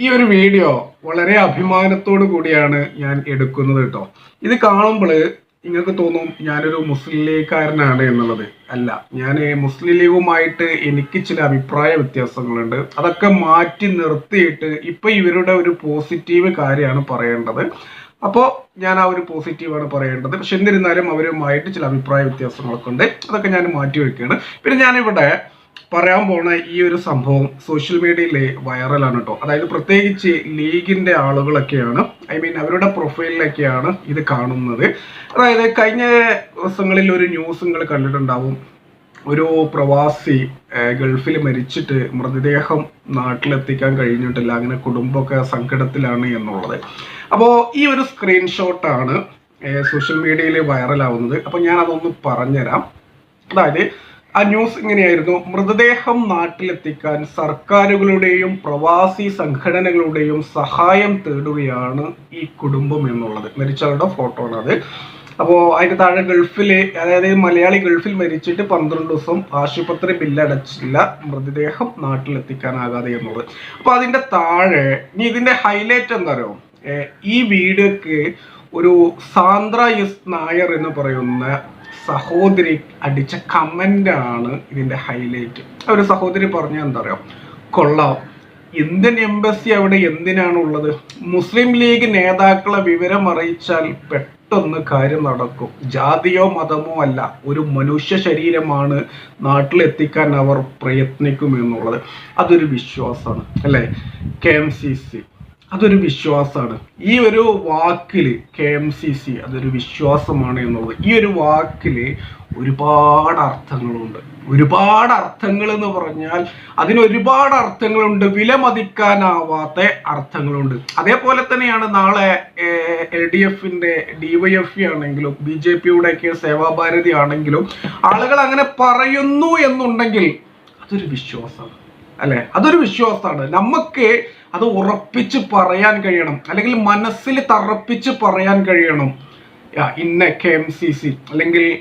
ഈ ഒരു വീഡിയോ വളരെ അഭിമാനത്തോടു കൂടിയാണ് ഞാൻ എടുക്കുന്നത് കേട്ടോ. ഇത് കാണുമ്പോൾ നിങ്ങൾക്ക് തോന്നും ഞാനൊരു മുസ്ലിം ലീഗുകാരനാണ് എന്നുള്ളത്. അല്ല ഞാൻ മുസ്ലിം ലീഗുമായിട്ട് എനിക്ക് ചില അഭിപ്രായ വ്യത്യാസങ്ങളുണ്ട്. അതൊക്കെ മാറ്റി നിർത്തിയിട്ട് ഇപ്പൊ ഇവരുടെ ഒരു പോസിറ്റീവ് കാര്യമാണ് പറയേണ്ടത്. അപ്പോൾ ഞാൻ ആ ഒരു പോസിറ്റീവാണ് പറയേണ്ടത്. പക്ഷെ എന്നിരുന്നാലും അവരുമായിട്ട് ചില അഭിപ്രായ വ്യത്യാസങ്ങളൊക്കെ ഉണ്ട്. അതൊക്കെ ഞാൻ മാറ്റി വെക്കുകയാണ് പിന്നെ ഞാനിവിടെ പറയാൻ പോണ ഈ ഒരു സംഭവം സോഷ്യൽ മീഡിയയിൽ വൈറലാണ് കേട്ടോ അതായത് പ്രത്യേകിച്ച് ലീഗിന്റെ ആളുകളൊക്കെയാണ് ഐ മീൻ അവരുടെ പ്രൊഫൈലിലൊക്കെയാണ് ഇത് കാണുന്നത്. അതായത് കഴിഞ്ഞ ദിവസങ്ങളിൽ ഒരു ന്യൂസ് നിങ്ങൾ കണ്ടിട്ടുണ്ടാവും. ഒരു പ്രവാസി ഗൾഫിൽ മരിച്ചിട്ട് മൃതദേഹം നാട്ടിലെത്തിക്കാൻ കഴിഞ്ഞിട്ടില്ല അങ്ങനെ കുടുംബമൊക്കെ സങ്കടത്തിലാണ് എന്നുള്ളത്. അപ്പോൾ ഈ ഒരു സ്ക്രീൻഷോട്ടാണ് സോഷ്യൽ മീഡിയയിൽ വൈറലാവുന്നത് അപ്പോൾ ഞാൻ അതൊന്ന് പറഞ്ഞുതരാം. അതായത് ആ ന്യൂസ് ഇങ്ങനെയായിരുന്നു. മൃതദേഹം നാട്ടിലെത്തിക്കാൻ സർക്കാരുകളുടെയും പ്രവാസി സംഘടനകളുടെയും സഹായം തേടുകയാണ് ഈ കുടുംബം എന്നുള്ളത്. മരിച്ചവരുടെ ഫോട്ടോ ആണ് അത് അപ്പോൾ അതിന് താഴെ ഗൾഫിൽ അതായത് മലയാളി ഗൾഫിൽ മരിച്ചിട്ട് പന്ത്രണ്ട് ദിവസം ആശുപത്രി ബില്ലടച്ചില്ല. മൃതദേഹം നാട്ടിലെത്തിക്കാനാകാതെ എന്നുള്ളത്. അപ്പോൾ അതിന്റെ താഴെ ഇനി ഇതിന്റെ ഹൈലൈറ്റ് എന്താ അറിയോ ഈ വീഡിയോക്ക് ഒരു സാന്ദ്ര എസ് നായർ എന്ന് പറയുന്ന സഹോദരി അടിച്ച കമന്റ് ആണ് ഇതിന്റെ ഹൈലൈറ്റ് ഒരു സഹോദരി പറഞ്ഞ എന്താ പറയാ കൊള്ളാം. ഇന്ത്യൻ എംബസി അവിടെ എന്തിനാണ് ഉള്ളത്? മുസ്ലിം ലീഗ് നേതാക്കളെ വിവരം അറിയിച്ചാൽ പെട്ടെന്ന് കാര്യം നടക്കും. ജാതിയോ മതമോ അല്ല ഒരു മനുഷ്യ ശരീരമാണ് നാട്ടിലെത്തിക്കാൻ അവർ പ്രയത്നിക്കും എന്നുള്ളത്. അതൊരു വിശ്വാസമാണ് അല്ലേ? K M C C. അതൊരു വിശ്വാസമാണ് ഈ ഒരു വാക്കിൽ കെ എം സി സി അതൊരു വിശ്വാസമാണ് എന്നുള്ളത്. ഈ ഒരു വാക്കിൽ ഒരുപാട് അർത്ഥങ്ങളുണ്ട്. ഒരുപാട് അർത്ഥങ്ങൾ എന്ന് പറഞ്ഞാൽ അതിന് ഒരുപാട് അർത്ഥങ്ങളുണ്ട്. വില മതിക്കാനാവാത്ത അർത്ഥങ്ങളുണ്ട്. അതേപോലെ തന്നെയാണ് നാളെ എൽ ഡി എഫിന്റെ ഡിവൈഎഫ് ആണെങ്കിലും ബി ജെ പിയുടെ ഒക്കെ സേവാഭാരതി ആണെങ്കിലും ആളുകൾ അങ്ങനെ പറയുന്നു എന്നുണ്ടെങ്കിൽ അതൊരു വിശ്വാസമാണ്. അല്ലെ? അതൊരു വിശ്വാസമാണ്. നമുക്ക് അത് ഉറപ്പിച്ച് പറയാൻ കഴിയണം. അല്ലെങ്കിൽ മനസ്സിൽ തറപ്പിച്ച് പറയാൻ കഴിയണം. ഇന്ന കെ എം സി സി അല്ലെങ്കിൽ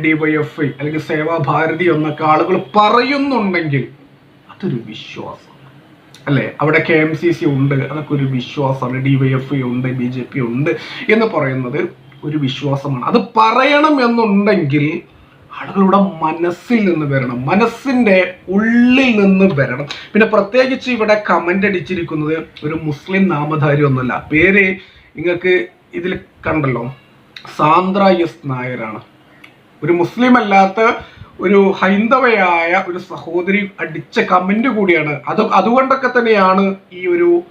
ഡി വൈ എഫ് ഐ അല്ലെങ്കിൽ സേവാഭാരതി എന്നൊക്കെ ആളുകൾ പറയുന്നുണ്ടെങ്കിൽ അതൊരു വിശ്വാസം. അല്ലെ? അവിടെ കെ എം സി സി ഉണ്ട് അതൊക്കെ ഒരു വിശ്വാസമാണ് ഡി വൈ എഫ് ഐ ഉണ്ട് ബി ജെ പി ഉണ്ട് എന്ന് പറയുന്നത് ഒരു വിശ്വാസമാണ്. അത് പറയണം എന്നുണ്ടെങ്കിൽ ആളുകളുടെ മനസ്സിൽ നിന്ന് വരണം. മനസ്സിന്റെ ഉള്ളിൽ നിന്ന് വരണം. പിന്നെ പ്രത്യേകിച്ച് ഇവിടെ കമന്റ് അടിച്ചിരിക്കുന്നത് ഒരു മുസ്ലിം നാമധാരി ഒന്നുമല്ല. പേര് നിങ്ങൾക്ക് ഇതിൽ കണ്ടല്ലോ. സാന്ദ്ര എസ് നായരാണ്. ഒരു മുസ്ലിം അല്ലാത്ത ഒരു ഹൈന്ദവയായ ഒരു സഹോദരി അടിച്ച കമന്റ് കൂടിയാണ്. അത് അതുകൊണ്ടൊക്കെ തന്നെയാണ് ഈ ഒരു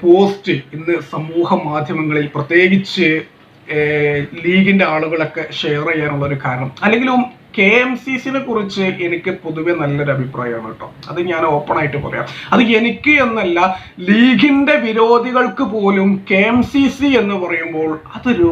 പോസ്റ്റ് ഇന്ന് സമൂഹ മാധ്യമങ്ങളിൽ പ്രത്യേകിച്ച് ഏഹ്, ലീഗിന്റെ ആളുകളൊക്കെ ഷെയർ ചെയ്യാനുള്ള ഒരു കാരണം. അല്ലെങ്കിലും കെ എം സി സിനെ കുറിച്ച് എനിക്ക് പൊതുവെ നല്ലൊരു അഭിപ്രായമാണ് കേട്ടോ. അത് ഞാൻ ഓപ്പൺ ആയിട്ട് പറയാം. അത് എനിക്ക് എന്നല്ല ലീഗിന്റെ വിരോധികൾക്ക് പോലും കെ എം സി സി എന്ന് പറയുമ്പോൾ അതൊരു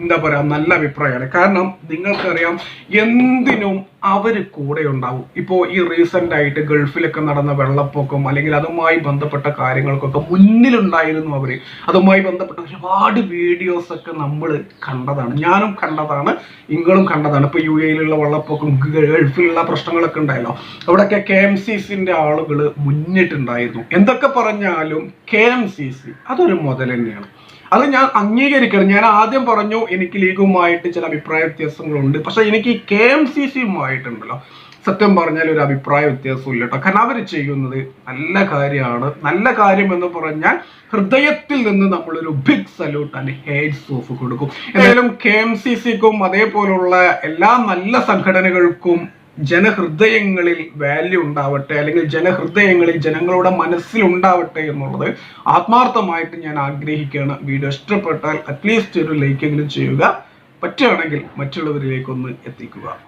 എന്താ പറയാ നല്ല അഭിപ്രായമാണ്. കാരണം നിങ്ങൾക്കറിയാം എന്തിനും അവർ കൂടെ ഉണ്ടാവും. ഇപ്പോൾ ഈ റീസെന്റ് ആയിട്ട് ഗൾഫിലൊക്കെ നടന്ന വെള്ളപ്പൊക്കം അല്ലെങ്കിൽ അതുമായി ബന്ധപ്പെട്ട കാര്യങ്ങൾക്കൊക്കെ മുന്നിലുണ്ടായിരുന്നു അവർ. അതുമായി ബന്ധപ്പെട്ട ഒരുപാട് വീഡിയോസ് ഒക്കെ നമ്മൾ കണ്ടതാണ്. ഞാനും കണ്ടതാണ് നിങ്ങളും കണ്ടതാണ്. ഇപ്പൊ യു എയിലുള്ള വെള്ളപ്പൊക്കം ഗൾഫിലുള്ള പ്രശ്നങ്ങളൊക്കെ ഉണ്ടായല്ലോ. അവിടെയൊക്കെ കെ എം സി സിന്റെ ആളുകൾ മുന്നിട്ടുണ്ടായിരുന്നു. എന്തൊക്കെ പറഞ്ഞാലും കെ എം സി സി അതൊരു മുതൽ തന്നെയാണ് അത് ഞാൻ അംഗീകരിക്കണം. ഞാൻ ആദ്യം പറഞ്ഞു എനിക്ക് ലീഗുമായിട്ട് ചില അഭിപ്രായ വ്യത്യാസങ്ങളുണ്ട്. പക്ഷെ എനിക്ക് കെ എം സി സിയുമായിട്ടുണ്ടല്ലോ. സത്യം പറഞ്ഞാൽ ഒരു അഭിപ്രായ വ്യത്യാസവും ഇല്ല കേട്ടോ. കാരണം അവർ ചെയ്യുന്നത് നല്ല കാര്യമാണ്. നല്ല കാര്യം എന്ന് പറഞ്ഞാൽ ഹൃദയത്തിൽ നിന്ന് നമ്മളൊരു big salute and heads off കൊടുക്കും. എന്തായാലും കെ എം സി സിക്കും അതേപോലുള്ള എല്ലാ നല്ല സംഘടനകൾക്കും ജനഹൃദയങ്ങളിൽ വാല്യൂ ഉണ്ടാവട്ടെ അല്ലെങ്കിൽ ജനഹൃദയങ്ങളിൽ ജനങ്ങളുടെ മനസ്സിൽ ഉണ്ടാവട്ടെ എന്നുള്ളത് ആത്മാർത്ഥമായിട്ട് ഞാൻ ആഗ്രഹിക്കുകയാണ്. വീഡിയോ ഇഷ്ടപ്പെട്ടാൽ അറ്റ്ലീസ്റ്റ് ഒരു ലൈക്കെങ്കിലും ചെയ്യുക. പറ്റുകയാണെങ്കിൽ മറ്റുള്ളവരിലേക്കൊന്ന് എത്തിക്കുക.